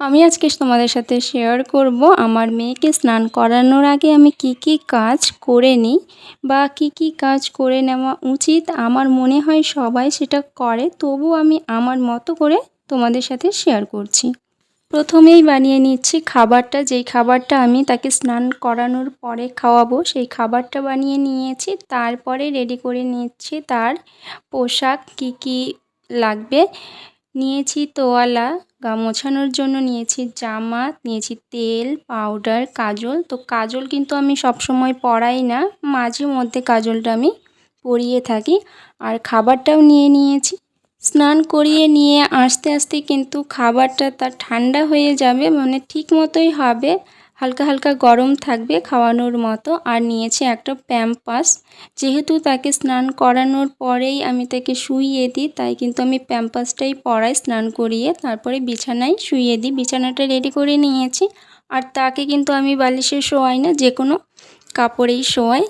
আমি আজকে তোমাদের সাথে শেয়ার করব আমার মেয়েকে স্নান করানোর আগে আমি কি কি কাজ করে নিই বা কি কি কাজ করে নেওয়া উচিত। আমার মনে হয় সবাই সেটা করে, তবু আমি আমার মতো করে তোমাদের সাথে শেয়ার করছি। প্রথমেই বানিয়ে নিচ্ছি খাবারটা, যেই খাবারটা আমি তাকে স্নান করানোর পরে খাওয়াবো সেই খাবারটা বানিয়ে নিয়েছি। তারপরে রেডি করে নিচ্ছি তার পোশাক, কি কি লাগবে। নিয়েছি তোয়ালা গা মোছানোর জন্য নিয়েছি জামা, নিয়েছি তেল পাউডার কাজল। তো কাজল কিন্তু আমি সবসময় পরাই না, মাঝে মধ্যে কাজলটা আমি পরিয়ে থাকি। আর খাবারটাও নিয়ে নিয়েছি। স্নান করিয়ে নিয়ে আস্তে আস্তে কিন্তু খাবারটা তার ঠান্ডা হয়ে যাবে মানে ঠিক মতোই হবে। হালকা হালকা গরম থাকবে খাওয়ানোর মতো। আর নিয়েছি একটা প্যাম্পাস। যেহেতু তাকে স্নান করানোর পরেই আমি তাকে শুইয়ে দিই, তাই কিন্তু আমি প্যাম্পাসটাই পরাই স্নান করিয়ে তারপরে বিছানায় শুইয়ে দিই। বিছানাটা রেডি করে নিয়েছি। আর তাকে কিন্তু আমি বালিশে শোয়াই না, যে কোনো কাপড়েই শোয়াই।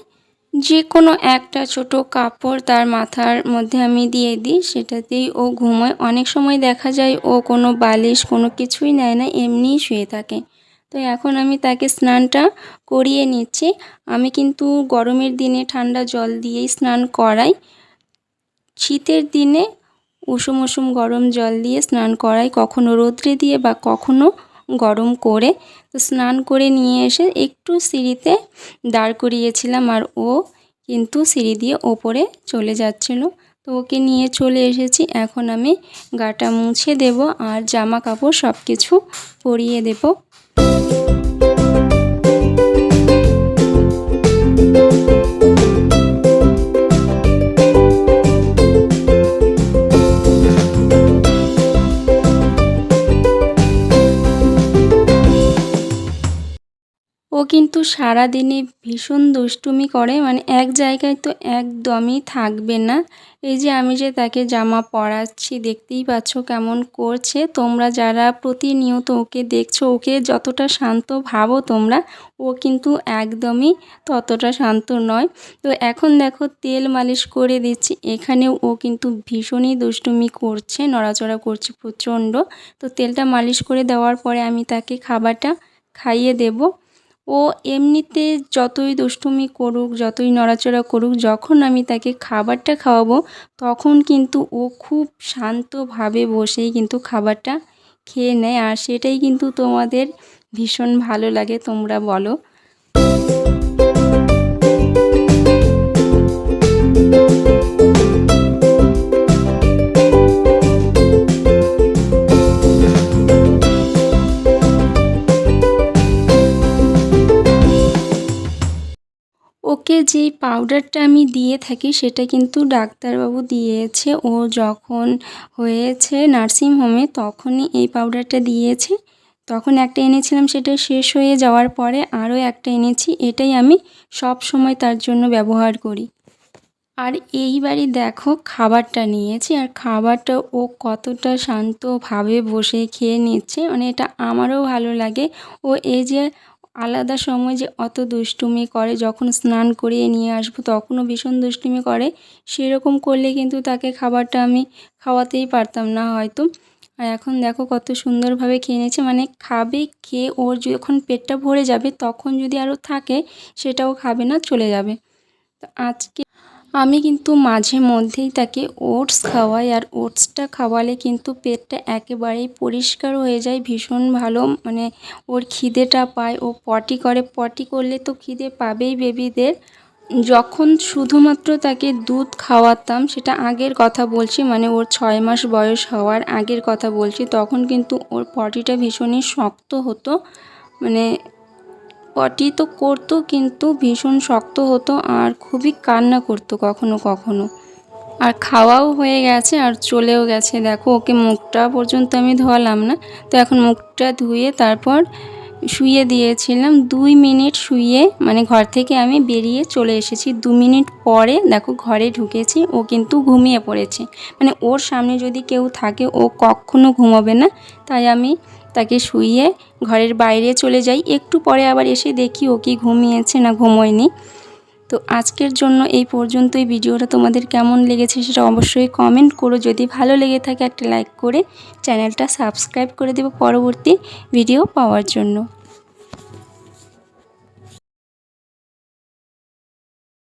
যে কোনো একটা ছোট কাপড় তার মাথার মধ্যে আমি দিয়ে দিই, সেটাতেই ও ঘুমোয়। অনেক সময় দেখা যায় ও কোনো বালিশ কোনো কিছুই নেয় না, এমনিই শুয়ে থাকে। তো এখন আমি তাকে স্নানটা করিয়ে নিচ্ছি। আমি কিন্তু গরমের দিনে ঠান্ডা জল দিয়েই স্নান করাই। শীতের দিনে উষুম উষুম গরম জল দিয়ে স্নান করাই, কখনো রোদ্রে দিয়ে বা কখনো গরম করে। তো স্নান করে নিয়ে এসে একটু সিঁড়িতে দাঁড় করিয়েছিলাম আর ও কিন্তু সিঁড়ি দিয়ে ওপরে চলে যাচ্ছিল। তো ওকে নিয়ে চলে এসেছি। এখন আমি গাটা মুছে দেব আর জামা কাপড় সব কিছু পরিয়ে দেব। কিন্তু সারাদিনে ভীষণ দুষ্টুমি করে মানে এক জায়গায় তো একদমই থাকবে না। এই যে আমি যে তাকে জামা পরাচ্ছি, দেখতেই পাচ্ছ কেমন করছে। তোমরা যারা প্রতিনিয়ত ওকে দেখছ, ওকে যতটা শান্ত ভাবো তোমরা, ও কিন্তু একদমই ততটা শান্ত নয়। তো এখন দেখো তেল মালিশ করে দিচ্ছি। এখানেও ও কিন্তু ভীষণই দুষ্টুমি করছে, নড়াচড়া করছে প্রচণ্ড। তো তেলটা মালিশ করে দেওয়ার পরে আমি তাকে খাবারটা খাইয়ে দেবো। ও এমনিতে যতই দুষ্টুমি করুক, যতই নড়াচড়া করুক, যখন আমি তাকে খাবারটা খাওয়াবো, তখন কিন্তু ও খুব শান্তভাবে বসেই কিন্তু খাবারটা খেয়ে নেয়। আর সেটাই কিন্তু তোমাদের ভীষণ ভালো লাগে, তোমরা বলো। ওকে যেই পাউডারটা আমি দিয়ে থাকি সেটা কিন্তু ডাক্তারবাবু দিয়েছে। ও যখন হয়েছে নার্সিং হোমে তখনই এই পাউডারটা দিয়েছে। তখন একটা এনেছিলাম সেটা শেষ হয়ে যাওয়ার পরে আরও একটা এনেছি। এটাই আমি সব সময় তার জন্য ব্যবহার করি। আর এইবারই দেখো খাবারটা নিয়েছি আর খাবারটা ও কতটা শান্তভাবে বসে খেয়ে নিচ্ছে। মানে এটা আমারও ভালো লাগে। ও এই যে আলাদা সময় যে অত দুষ্টুমি করে, যখন স্নান করিয়ে নিয়ে আসব তখনও ভীষণ দুষ্টুমি করে, সেরকম করলে কিন্তু তাকে খাবারটা আমি খাওয়াতেই পারতাম না হয়তো। আর এখন দেখো কত সুন্দরভাবে খেয়ে নিয়েছে মানে খাবে খেয়ে ওর যখন পেটটা ভরে যাবে তখন যদি আরও থাকে, সেটাও খাবে না, চলে যাবে। তো আজকে আমি কিন্তু মাঝে মধ্যেই তাকে ওটস খাওয়াই, আর ওটসটা খাওয়ালে কিন্তু পেটটা একেবারেই পরিষ্কার হয়ে যায়, ভীষণ ভালো। মানে ওর খিদেটা পায়, ও পটি করে, পটি করলে তো খিদে পাবেই বেবিদের। যখন শুধুমাত্র তাকে দুধ খাওয়াতাম, সেটা আগের কথা বলছি মানে ওর ছয় মাস বয়স হওয়ার আগের কথা বলছি, তখন কিন্তু ওর পটিটা ভীষণই শক্ত হতো। মানে পটি তো করতো কিন্তু ভীষণ শক্ত হতো আর খুবই কান্না করতো কখনো কখনো। আর খাওয়াও হয়ে গেছে আর চলেও গেছে। দেখো, ওকে মুখটা পর্যন্ত আমি ধোয়ালাম না। তো এখন মুখটা ধুয়ে তারপর শুয়ে দিয়েছিলাম। দুই মিনিট শুয়ে মানে ঘর থেকে আমি বেরিয়ে চলে এসেছি। দু মিনিট পরে দেখো ঘরে ঢুকেছি। ও কিন্তু ঘুমিয়ে পড়েছে। মানে ওর সামনে যদি কেউ থাকে, ও কখনো ঘুমাবে না। তাই আমি তাকে শুইয়ে ঘরের বাইরে চলে যাই। একটু পরে আবার এসে দেখি ও কি ঘুমিয়েছে না ঘুমোয়নি। তো আজকের জন্য এই পর্যন্তই। ভিডিওটা তোমাদের কেমন লেগেছে সেটা অবশ্যই কমেন্ট করো। যদি ভালো লেগে থাকে একটা লাইক করে চ্যানেলটা সাবস্ক্রাইব করে দেবো পরবর্তী ভিডিও পাওয়ার জন্য।